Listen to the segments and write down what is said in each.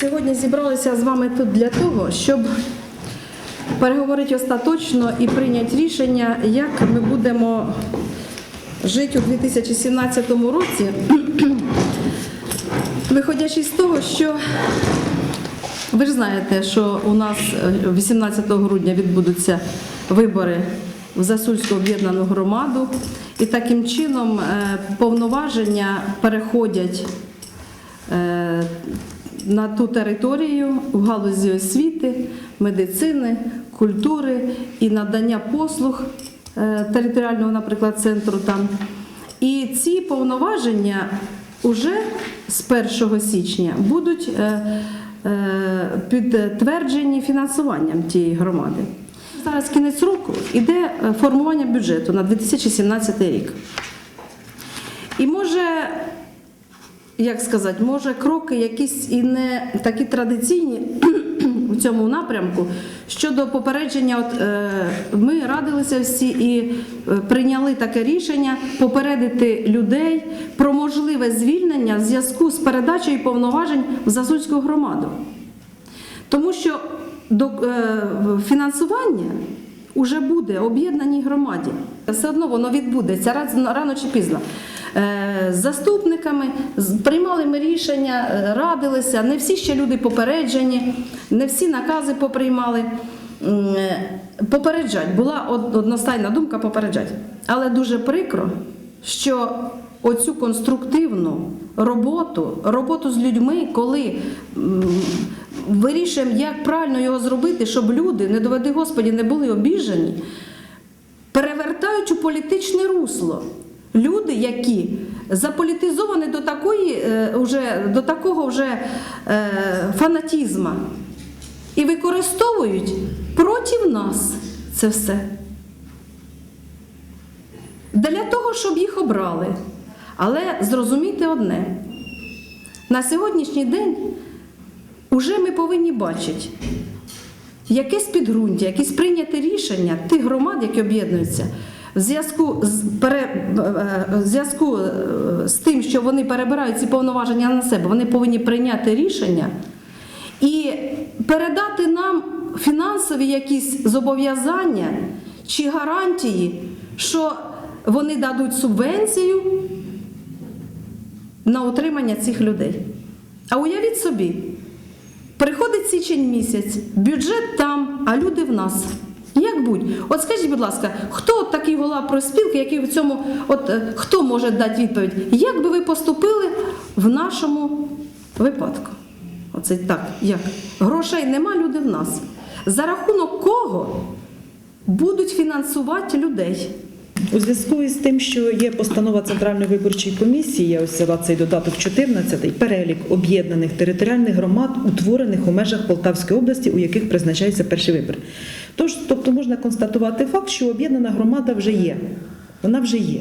сьогодні зібралися з вами тут для того, щоб переговорити остаточно і прийняти рішення, як ми будемо жити у 2017 році, виходячи з того, що ви ж знаєте, що у нас е, 18 грудня відбудуться вибори в Засульську об'єднану громаду, і таким чином е, повноваження переходять е, на ту територію в галузі освіти, медицини, культури і надання послуг е, територіального, наприклад, центру там. І ці повноваження вже з 1 січня будуть е, е, підтверджені фінансуванням тієї громади. Зараз кінець року іде формування бюджету на 2017 рік. І може як сказати, може кроки якісь і не такі традиційні у цьому напрямку щодо попередження. От е, ми радилися всі і е, прийняли таке рішення попередити людей про можливе звільнення в зв'язку з передачею повноважень в Засульську громаду. Тому що до е, фінансування вже буде об'єднаній громаді. Все одно воно відбудеться рано чи пізно. Е, З заступниками приймали ми рішення, е, радилися. Не всі ще люди попереджені, не всі накази поприймали. Е, Попереджать була одностайна думка попереджать. Але дуже прикро, що оцю конструктивну роботу, роботу з людьми, коли вирішуємо, як правильно його зробити, щоб люди, не доведи Господі, не були обіжені, перевертають у політичне русло. Люди, які заполітизовані до такої, е, уже, до такого вже е, фанатізма і використовують проти нас це все. Для того, щоб їх обрали. Але зрозумійте одне: на сьогоднішній день уже ми повинні бачити якесь підґрунтя, якісь прийняті рішення тих громад, які об'єднуються, в зв'язку з, пере, е, в зв'язку е, з тим, що вони перебирають ці повноваження на себе, вони повинні прийняти рішення і передати нам фінансові якісь зобов'язання чи гарантії, що вони дадуть субвенцію на утримання цих людей. А уявіть собі, приходить січень місяць, бюджет там, а люди в нас. Як будь? От скажіть, будь ласка, хто такий голова проспілки, який в цьому, от е, хто може дати відповідь? Як би ви поступили в нашому випадку? Оце так, як? Грошей нема, люди в нас. За рахунок кого будуть фінансувати людей? У зв'язку із тим, що є постанова Центральної виборчої комісії, я ось взяла цей додаток 14, перелік об'єднаних територіальних громад, утворених у межах Полтавської області, у яких призначаються перші вибори. Тож, тобто можна констатувати факт, що об'єднана громада вже є. Вона вже є.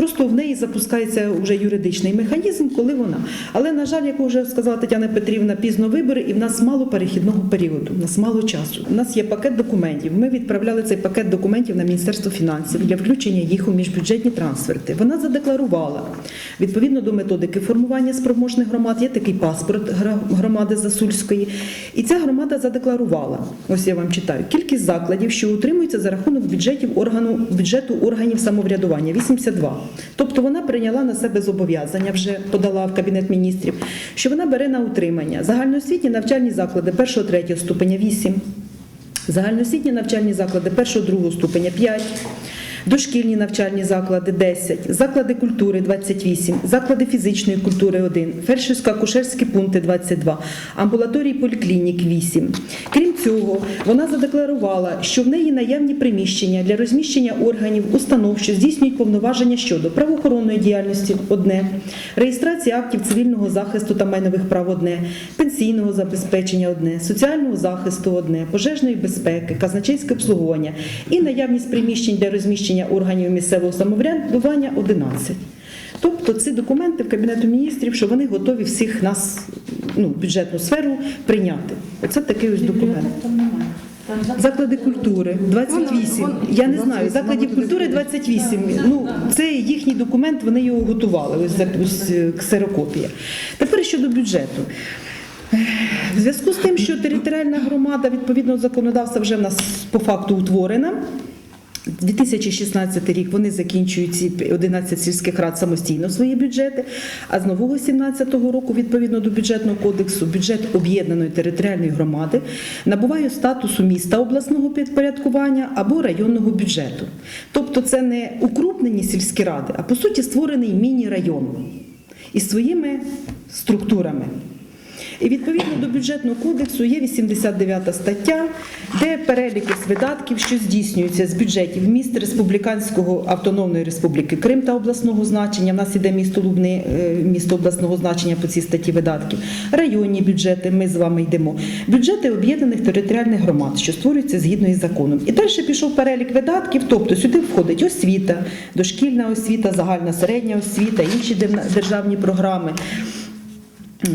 Просто в неї запускається вже юридичний механізм, коли вона. Але, на жаль, як вже сказала Тетяна Петрівна, пізно вибори, і в нас мало перехідного періоду, в нас мало часу. У нас є пакет документів. Ми відправляли цей пакет документів на Міністерство фінансів для включення їх у міжбюджетні трансферти. Вона задекларувала відповідно до методики формування спроможних громад. Є такий паспорт громади Засульської. І ця громада задекларувала. Ось я вам читаю. Кількість закладів, що утримуються за рахунок бюджетів органу бюджету органів самоврядування 82. Тобто вона прийняла на себе зобов'язання, вже подала в кабінет міністрів, що вона бере на утримання загальноосвітні навчальні заклади 1-3 ступеня 8, загальноосвітні навчальні заклади 1-2 ступеня 5. Дошкільні навчальні заклади 10, заклади культури 28, заклади фізичної культури 1, фельдшерсько-акушерські пункти 22, амбулаторії поліклінік 8. Крім цього, вона задекларувала, що в неї наявні приміщення для розміщення органів, установ, що здійснюють повноваження щодо правоохоронної діяльності одне, реєстрації актів цивільного захисту та майнових прав одне, пенсійного забезпечення одне, соціального захисту одне, пожежної безпеки, казначейське обслуговування і наявність приміщень для розміщення органів місцевого самоврядування 11. Тобто ці документи в Кабінету міністрів, що вони готові всіх нас, ну, бюджетну сферу прийняти. Оце такий ось документ. Заклади культури 28. Я не знаю, закладів культури 28. Ну, це їхній документ, вони його готували. Ось, за- ось е, ксерокопія. Тепер щодо бюджету. В зв'язку з тим, що територіальна громада відповідно до законодавства вже в нас по факту утворена. 2016 рік вони закінчують ці 11 сільських рад самостійно свої бюджети. А з нового 17 року, відповідно до бюджетного кодексу, бюджет об'єднаної територіальної громади набуває статусу міста обласного підпорядкування або районного бюджету. Тобто, це не укрупнені сільські ради, а по суті створений міні-район із своїми структурами. І відповідно до бюджетного кодексу є 89 стаття, де перелік видатків, що здійснюються з бюджетів міст Республіканського автономної республіки Крим та обласного значення. В нас іде місто Лубни, е, місто обласного значення по цій статті видатків, районні бюджети. Ми з вами йдемо. Бюджети об'єднаних територіальних громад, що створюються згідно із законом. І далі пішов перелік видатків, тобто сюди входить освіта, дошкільна освіта, загальна середня освіта, інші державні програми.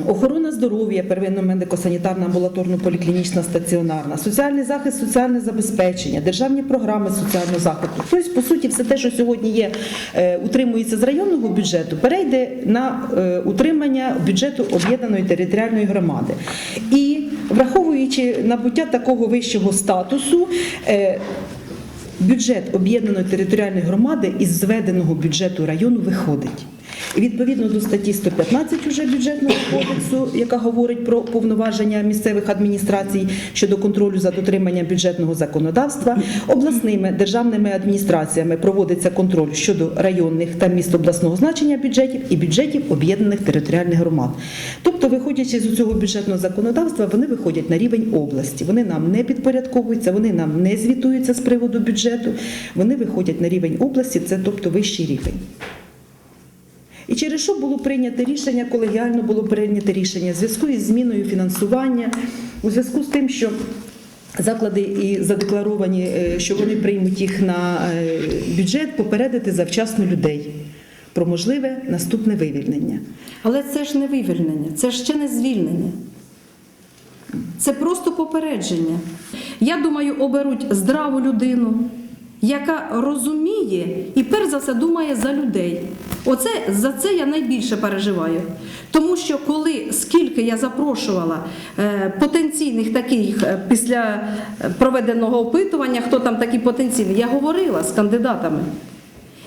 Охорона здоров'я, первинно медико-санітарна амбулаторно поліклінічна стаціонарна, соціальний захист, соціальне забезпечення, державні програми соціального захисту. Тобто, по суті, все те, що сьогодні є, е, утримується з районного бюджету, перейде на е, утримання бюджету об'єднаної територіальної громади. І враховуючи набуття такого вищого статусу. е, Бюджет об'єднаної територіальної громади із зведеного бюджету району виходить. Відповідно до статті 115 уже бюджетного кодексу, яка говорить про повноваження місцевих адміністрацій щодо контролю за дотриманням бюджетного законодавства, обласними державними адміністраціями проводиться контроль щодо районних та міст обласного значення бюджетів і бюджетів об'єднаних територіальних громад. Тобто, виходячи з цього бюджетного законодавства, вони виходять на рівень області. Вони нам не підпорядковуються, вони нам не звітуються з приводу бюджету. Вони виходять на рівень області, це тобто вищий рівень. І через що було прийнято рішення, колегіально було прийнято рішення в зв'язку із зміною фінансування, у зв'язку з тим, що заклади і задекларовані, е, що вони приймуть їх на е, бюджет, попередити завчасно людей про можливе наступне вивільнення. Але це ж не вивільнення, це ще не звільнення. Це просто попередження. Я думаю, оберуть здраву людину, яка розуміє і перш за все думає за людей. Оце за це я найбільше переживаю. Тому що коли скільки я запрошувала е, потенційних таких е, після е, проведеного опитування, хто там такі потенційні, я говорила з кандидатами.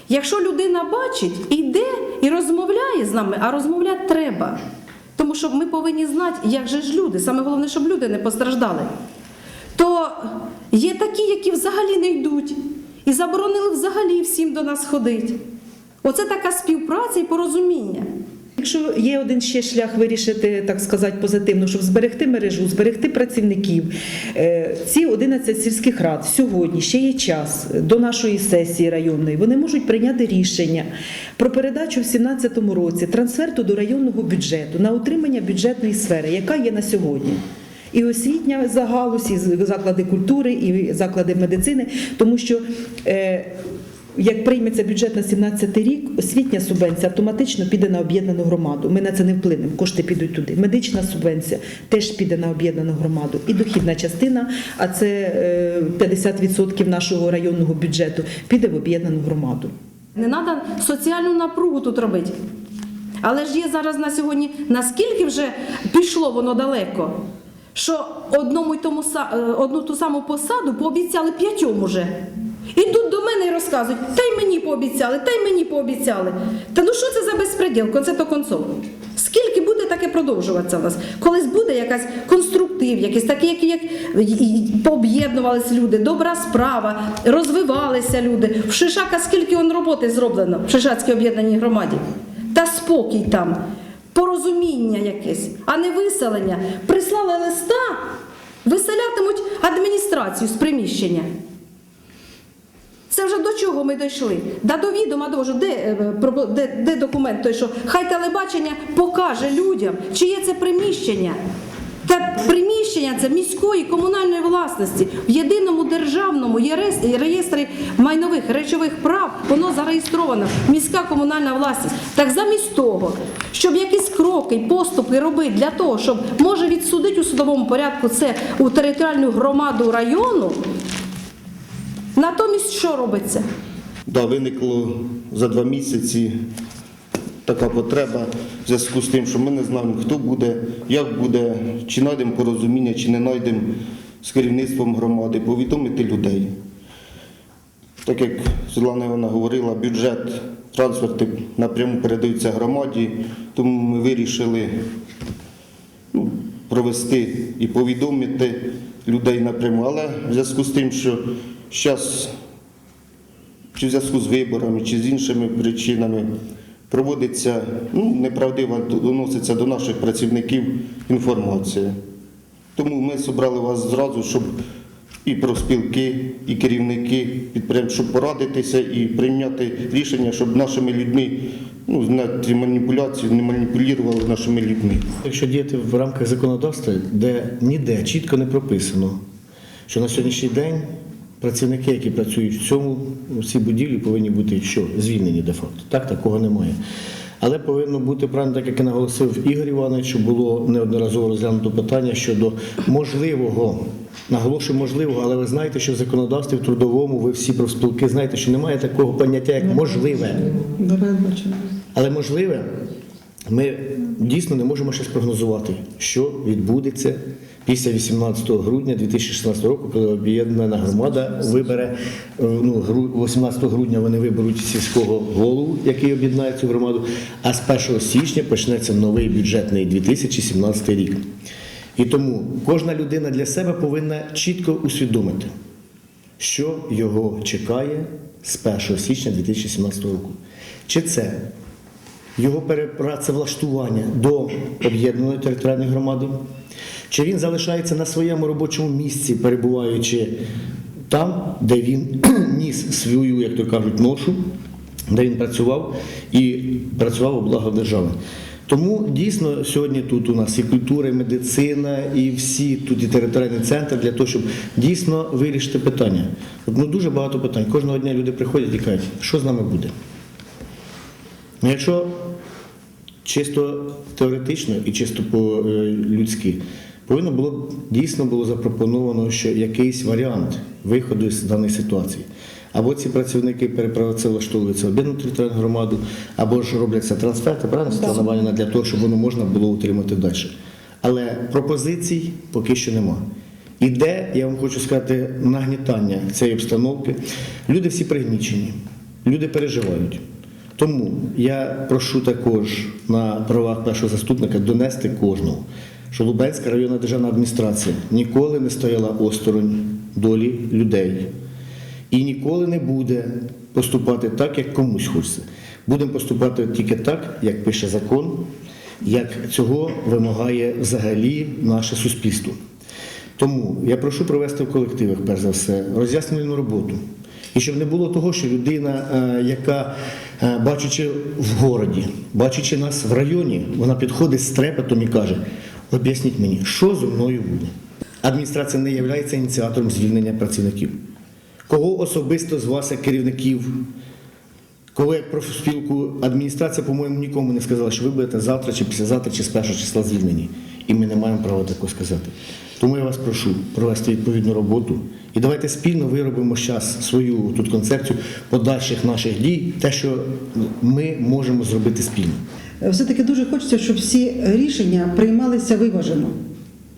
Якщо людина бачить, йде і розмовляє з нами, а розмовляти треба. Тому що ми повинні знати, як же ж люди. Саме головне, щоб люди не постраждали. То є такі, які взагалі не йдуть, і заборонили взагалі всім до нас ходити. Оце така співпраця і порозуміння. Якщо є один ще шлях вирішити, так сказати, позитивно, щоб зберегти мережу, зберегти працівників, е, ці 11 сільських рад сьогодні ще є час до нашої сесії районної. Вони можуть прийняти рішення про передачу в 2017 році трансферту до районного бюджету на утримання бюджетної сфери, яка є на сьогодні. І освітня загалузь, і заклади культури, і заклади медицини, тому що е, як прийметься бюджет на 17 рік, освітня субвенція автоматично піде на об'єднану громаду. Ми на це не вплинемо, кошти підуть туди. Медична субвенція теж піде на об'єднану громаду. І дохідна частина, а це е, 50% нашого районного бюджету, піде в об'єднану громаду. Не треба соціальну напругу тут робити. Але ж є зараз на сьогодні, наскільки вже пішло воно далеко, що одному й тому е, одну ту саму посаду пообіцяли п'ятьом уже. Ідуть до мене і розказують, та й мені пообіцяли, та й мені пообіцяли. Та ну що це за безпреділ, конце то концов? Скільки буде таке продовжуватися в нас? Колись буде якась конструктив, якийсь такий, як і пооб'єднувалися люди, добра справа, розвивалися люди. В Шишака скільки он роботи зроблено в Шишацькій об'єднаній громаді? Та спокій там, порозуміння якесь, а не виселення. Прислали листа, виселятимуть адміністрацію з приміщення. Це вже до чого ми дійшли? Да до відома дожу, де, е, де, де документ той, що хай телебачення покаже людям, чиє це приміщення. Та приміщення це міської комунальної власності в єдиному державному реєстрі майнових речових прав, воно зареєстровано. Міська комунальна власність. Так замість того, щоб якісь кроки поступи робити для того, щоб може відсудити у судовому порядку це у територіальну громаду району, Натомість що робиться? Да, виникло за два місяці така потреба в зв'язку з тим, що ми не знаємо, хто буде, як буде, чи знайдемо порозуміння, чи не знайдемо з керівництвом громади, повідомити людей. Так як Світлана Івановна говорила, бюджет, трансферти напряму передаються громаді, тому ми вирішили ну, провести і повідомити людей напряму. Але в зв'язку з тим, що зараз, чи в зв'язку з виборами, чи з іншими причинами, проводиться ну, неправдива, доноситься до наших працівників інформація. Тому ми зібрали вас зразу, щоб і профспілки, і керівники підприємств, щоб порадитися і прийняти рішення, щоб нашими людьми, ну, знаєте, маніпуляцію не маніпулювали нашими людьми. Якщо діяти в рамках законодавства, де ніде чітко не прописано, що на сьогоднішній день працівники, які працюють в цьому в цій будівлі, повинні бути що звільнені де-факто. Так, такого немає. Але повинно бути правильно, так як і наголосив Ігор Іванович, було неодноразово розглянуто питання щодо можливого. Наголошую можливого, але ви знаєте, що в законодавстві в трудовому ви всі профспілки знаєте, що немає такого поняття, як можливе. Але можливе, ми дійсно не можемо ще спрогнозувати, що відбудеться після 18 грудня 2016 року, коли об'єднана громада вибере е, ну, 18 грудня вони виберуть сільського голову, який об'єднає цю громаду. А з 1 січня почнеться новий бюджетний 2017 рік. І тому кожна людина для себе повинна чітко усвідомити, що його чекає з 1 січня 2017 року. Чи це його перепрацевлаштування до об'єднаної територіальної громади, чи він залишається на своєму робочому місці, перебуваючи там, де він ніс свою, як то кажуть, ношу, де він працював і працював у благо держави. Тому дійсно сьогодні тут у нас і культура, і медицина, і всі тут і територіальний центр для того, щоб дійсно вирішити питання. От, ну, дуже багато питань. Кожного дня люди приходять і кажуть, що з нами буде. Ну, якщо чисто теоретично і чисто по-людськи, повинно було дійсно було запропоновано, що якийсь варіант виходу з даної ситуації. Або ці працівники перепрацевлаштовуються в об'єднану територіальну громаду, або ж робляться трансферти, правильно Світлана Іванівна, для того, щоб воно можна було утримати далі. Але пропозицій поки що нема. Іде, я вам хочу сказати, нагнітання цієї обстановки. Люди всі пригнічені, люди переживають. Тому я прошу також на правах першого заступника донести кожному, що Лубенська районна державна адміністрація ніколи не стояла осторонь долі людей і ніколи не буде поступати так, як комусь хочеться. Будемо поступати тільки так, як пише закон, як цього вимагає взагалі наше суспільство. Тому я прошу провести в колективах, перш за все, роз'яснювальну роботу. І щоб не було того, що людина, е, яка, е, бачачи в городі, бачачи нас в районі, вона підходить з трепетом і каже: об'ясніть мені, що зі мною буде. Адміністрація не є ініціатором звільнення працівників. Кого особисто з вас, як керівників, коли як профспілку адміністрація, по-моєму, нікому не сказала, що ви будете завтра чи післязавтра, чи з першого числа звільнені. І ми не маємо права такого сказати. Тому я вас прошу провести відповідну роботу. І давайте спільно виробимо зараз свою тут концепцію подальших наших дій, те, що ми можемо зробити спільно. Все-таки дуже хочеться, щоб всі рішення приймалися виважено.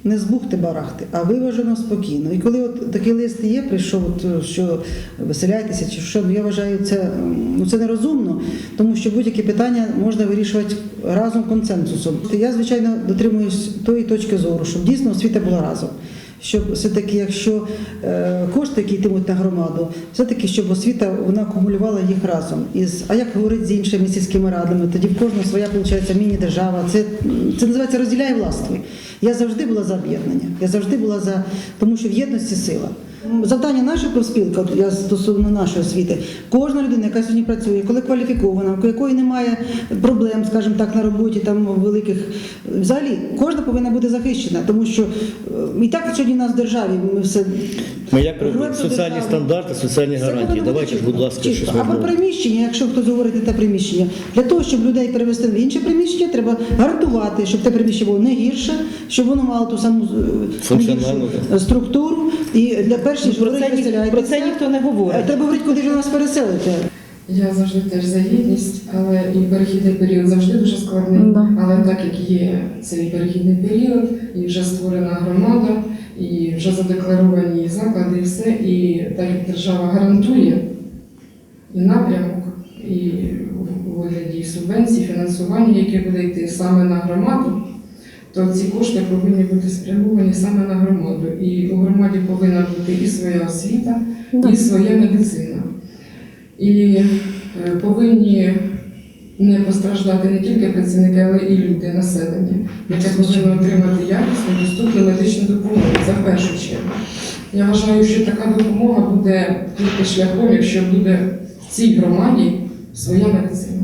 Не з бухти-барахти, а виважено спокійно. І коли от такий лист є, прийшов, от, що виселяйтеся, чи що, ну, я вважаю, це, ну, це нерозумно, тому що будь-які питання можна вирішувати разом консенсусом. Я, звичайно, дотримуюсь тої точки зору, щоб дійсно освіта була разом. Щоб все-таки, якщо е, кошти, які йтимуть на громаду, все-таки щоб освіта вона акумулювала їх разом. Із, а як говорить з іншими сільськими радами, тоді в кожного своя виходить міні-держава. Це, це називається розділяй властвуй. Я завжди була за об'єднання. Я завжди була за тому, що в єдності сила. Завдання нашої профспілки, я стосовно нашої освіти, кожна людина, яка сьогодні працює, коли кваліфікована, у якої немає проблем, скажімо так, на роботі там великих, взагалі кожна повинна бути захищена, тому що е, і так сьогодні в нас в державі ми все Ми як робимо? Соціальні державі. стандарти, соціальні гарантії. Давайте будь ласка, щось А про приміщення, якщо хтось говорить те приміщення, для того, щоб людей перевести в інше приміщення, треба гарантувати, щоб те приміщення було не гірше, щоб воно мало ту саму не е, структуру. І для перших Про це ні- про це ніхто не говорить. Треба говорити, куди ж ви нас переселите. Я завжди теж за єдність, але і перехідний період завжди дуже складний. Да. Але так як є цей перехідний період, і вже створена громада, і вже задекларовані заклади, і все, і так як держава гарантує і напрямок, і у вигляді субвенцій, фінансування, яке буде йти саме на громаду, то ці кошти повинні бути спрямовані саме на громаду. І у громаді повинна бути і своя освіта, і своя медицина. І е, повинні не постраждати не тільки працівники, але і люди, населення, яке повинно отримати якісну, доступну медичну допомогу за першу чергу. Я вважаю, що така допомога буде тільки шляхом, якщо буде в цій громаді своя медицина.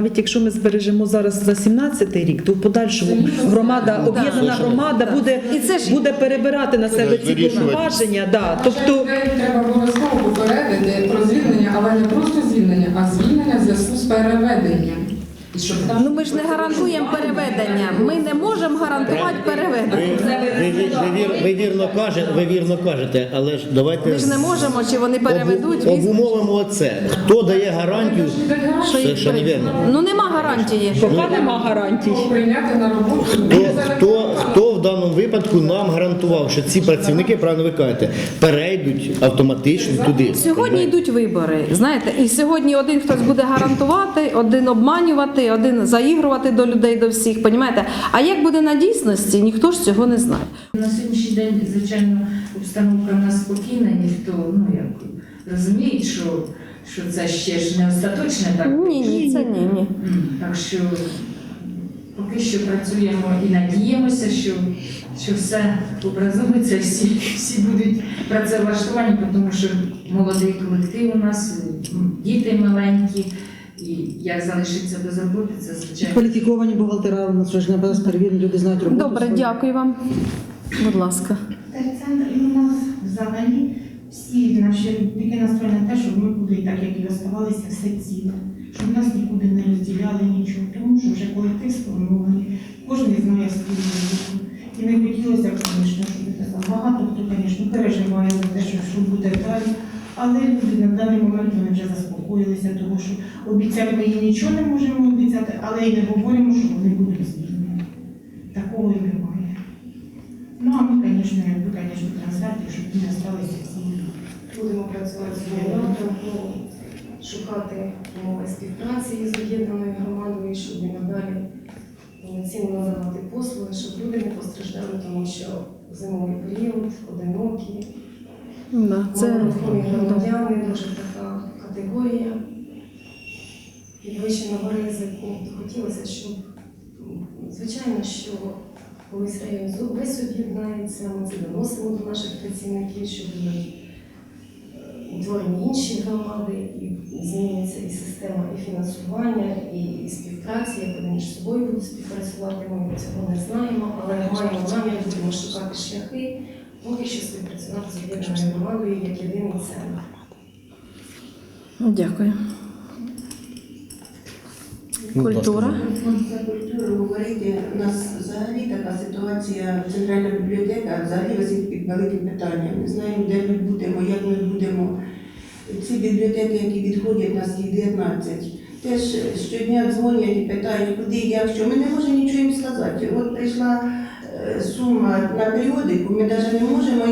Навіть якщо ми збережемо зараз за 17-й рік, то в подальшому громада, об'єднана громада буде, І це ж- буде перебирати на себе ці Вирішувати. повноваження. Да. Тобто Тобто треба обов'язково попередити про звільнення, але не просто звільнення, а звільнення в зв'язку з переведенням. Ну ми ж не гарантуємо переведення. Ми не можемо гарантувати переведення. ви, ви, ви, вір- ви вірно кажете, ви вірно кажете, але ж давайте Ми ж не можемо, чи вони переведуть. обу- візьмуть. обумовимо це. Хто дає гарантію? Це ще не вірно. Ну нема гарантії. поки нема гарантій. прийняти на роботу. Хто, хто, хто в даному випадку нам гарантував, що ці працівники, правильно ви кажете, перейдуть автоматично туди? Сьогодні йдуть вибори, знаєте, і сьогодні один хтось буде гарантувати, один обманювати, один заігрувати до людей, до всіх, понімаєте? А як буде на дійсності, ніхто ж цього не знає. На сьогоднішній день, звичайно, обстановка в нас спокійна, ніхто ну як розуміє, що, що це ще ж не остаточне так. Ні, ні, це ні, ні. Так що поки що працюємо і надіємося, що, що все образується, всі, всі будуть працевлаштовані, тому що молодий колектив у нас, діти маленькі, і як залишиться без роботи, це звичайно. Кваліфіковані бухгалтера у нас вже не без перевірені, люди знають роботу. Добре, свою. дякую вам. Будь ласка. Терцентр і у нас взагалі всі наші робітники настроєні на те, щоб ми були так, як і оставалися, все ціле. Щоб нас нікуди не розділяли нічого, тому що вже колектив сформований, кожен знає свою роботу. І не хотілося звісно, щоб це там багато хто, звісно, переживає за те, що, буде далі. Але люди на даний момент вони вже заспокоїлися, тому що обіцяти ми їм нічого не можемо обіцяти, але й не говоримо, що вони будуть звільнені. Такого і немає. Ну, а ми, звісно, якби, звісно, трансферти, щоб не залишилися всі. Будемо працювати з шукати умови співпраці з об'єднаною громадою, щоб і надалі повноцінно надавати послуги, щоб люди не постраждали, тому що зимовий період, одинокі, Да, це громадяни, дуже така категорія підвищеного ризику. Хотілося, щоб, звичайно, що колись район весь об'єднається, ми це доносимо до наших працівників, що утворені інші громади, і зміниться і система і фінансування, і співпраці, як вони між собою будуть співпрацювати. Ми цього не знаємо, але маємо намір, будемо шукати шляхи, поки що співпрацювати з об'єднаною громадою як єдиний центр. дякую. Культура. За культуру говорити, у нас взагалі така ситуація, центральна бібліотека взагалі висить під великим питанням. Не знаємо, де ми будемо, як ми будемо. Ці бібліотеки, які відходять, нас їх 19, теж щодня дзвонять і питають, куди, як, що. Ми не можемо нічого їм сказати. От прийшла е, сума на періодику, ми навіть не можемо,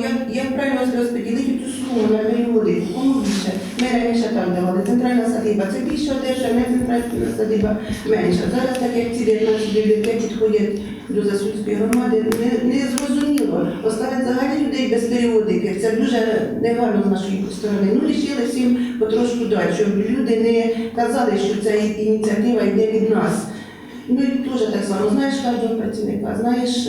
суму на кому більше. Ми раніше там давали центральна садиба, це більше одержа, не центральна садиба менша. Зараз, так як ці 19 бібліотек підходять до Засульської громади, не, не зрозуміло. Оставити взагалі людей без періодики. Це дуже негарно з нашої сторони. Ну, рішили всім потрошку дати, щоб люди не казали, що ця ініціатива йде від нас. Ну і теж так само, знаєш кожного працівника, знаєш,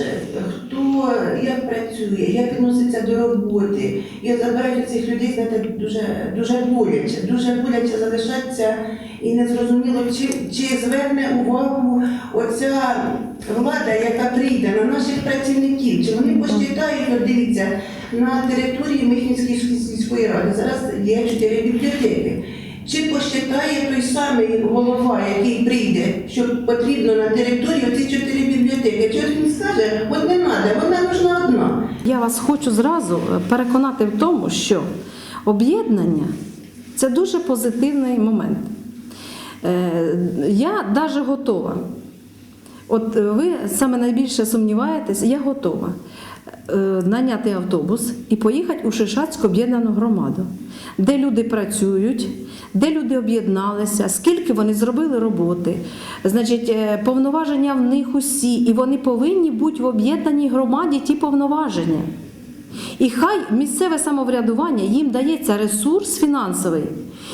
хто як працює, як відноситься до роботи. І от забирають цих людей, знаєте, дуже, дуже боляче, дуже боляче залишатися і не зрозуміло, чи, чи зверне увагу оця влада, яка прийде на наших працівників, чи вони посчитають, дивіться, на території Михнівської сільської ради зараз є чотири бібліотеки. Чи посчитає той самий голова, який прийде, що потрібно на території оці чотири бібліотеки? Чи він скаже, от не треба, вона нужна одна. Я вас хочу зразу е, переконати в тому, що об'єднання Це дуже позитивний момент. Е, Я навіть готова. От е, ви саме найбільше сумніваєтесь, я готова наняти автобус і поїхати у Шишацьку об'єднану громаду, де люди працюють, де люди об'єдналися, скільки вони зробили роботи. Значить, е, повноваження в них усі, і вони повинні бути в об'єднаній громаді ті повноваження. І хай місцеве самоврядування їм дається ресурс фінансовий,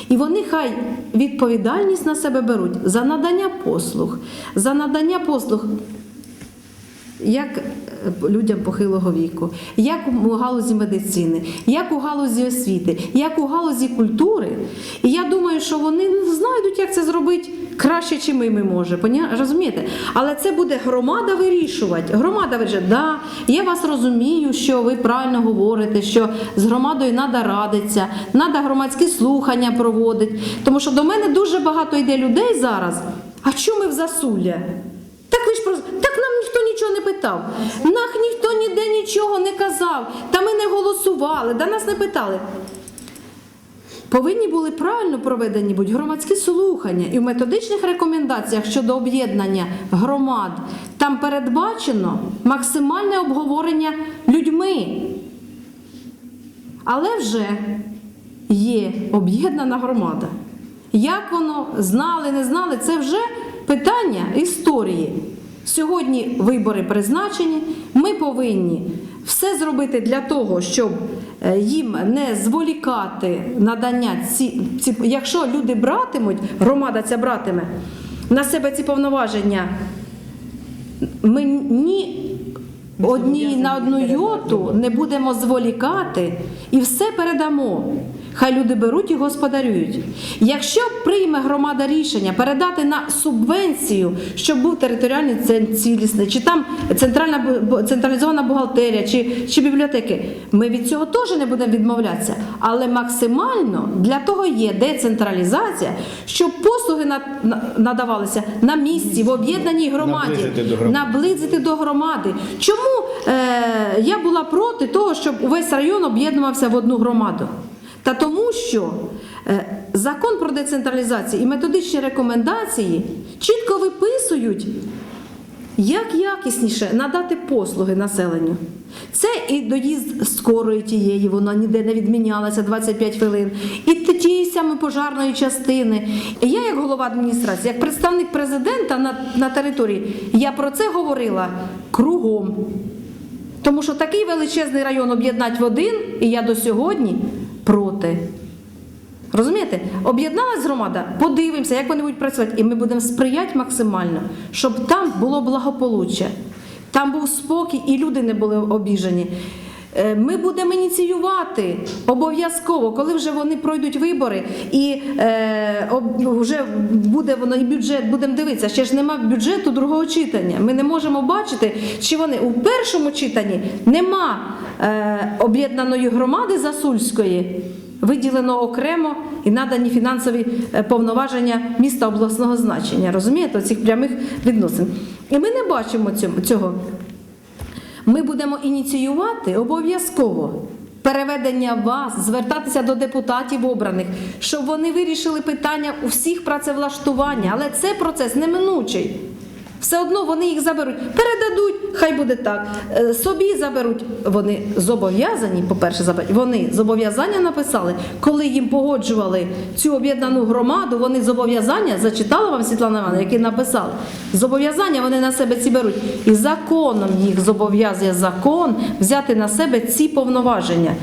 і вони хай відповідальність на себе беруть за надання послуг, за надання послуг як е, людям похилого віку, як у галузі медицини, як у галузі освіти, як у галузі культури. І я думаю, що вони знайдуть, як це зробити краще, чим ми, ми може. Розумієте? Але це буде громада вирішувати. Громада вирішує, да, я вас розумію, що ви правильно говорите, що з громадою треба радитися, треба громадські слухання проводити. Тому що до мене дуже багато йде людей зараз. А чому ми в засулля? Так ви ж просто так нам ніхто нічого не питав. Нам ніхто ніде нічого не казав. Та ми не голосували, да нас не питали. Повинні були правильно проведені бути громадські слухання і в методичних рекомендаціях щодо об'єднання громад там передбачено максимальне обговорення людьми. Але вже є об'єднана громада. Як воно знали, не знали, це вже питання історії. Сьогодні вибори призначені. Ми повинні все зробити для того, щоб е, їм не зволікати надання ці, ці якщо люди братимуть, громада ця братиме на себе ці повноваження, ми ні одній на одну йоту не будемо зволікати і все передамо. Хай люди беруть і господарюють. Якщо прийме громада рішення передати на субвенцію, щоб був територіальний цен- цілісний, чи там центральна централізована бухгалтерія, чи, чи бібліотеки, ми від цього теж не будемо відмовлятися. Але максимально для того є децентралізація, щоб послуги на- на- надавалися на місці, в об'єднаній громаді, Наблизити до громади. наблизити до громади. Чому е, я була проти того, щоб увесь район об'єднувався в одну громаду? Та тому, що е, закон про децентралізацію і методичні рекомендації чітко виписують, як якісніше надати послуги населенню. Це і доїзд скорої тієї, вона ніде не відмінялася 25 хвилин, і тієї самої пожарної частини. І я, як голова адміністрації, як представник президента на, на території, я про це говорила кругом. Тому що такий величезний район об'єднати в один, і я до сьогодні проти. Розумієте? Об'єдналась громада, подивимося, як вони будуть працювати, і ми будемо сприяти максимально, щоб там було благополуччя, там був спокій і люди не були обіжені. Е, Ми будемо ініціювати обов'язково, коли вже вони пройдуть вибори, і е, об- вже буде воно і бюджет, будемо дивитися. Ще ж нема бюджету другого читання. Ми не можемо бачити, чи вони у першому читанні нема е, об'єднаної громади Засульської. Виділено окремо і надані фінансові е, повноваження міста обласного значення. Розумієте, цих прямих відносин. І ми не бачимо цього. Ми будемо ініціювати обов'язково переведення вас, звертатися до депутатів обраних, щоб вони вирішили питання у всіх працевлаштування. Але це процес неминучий. Все одно вони їх заберуть, передадуть, хай буде так. Е, Собі заберуть. Вони зобов'язані, по-перше, заберуть. Вони зобов'язання написали, коли їм погоджували цю об'єднану громаду. Вони зобов'язання зачитала вам Світлана Івановна, які написали. Зобов'язання вони на себе ці беруть. І законом їх зобов'язує закон взяти на себе ці повноваження.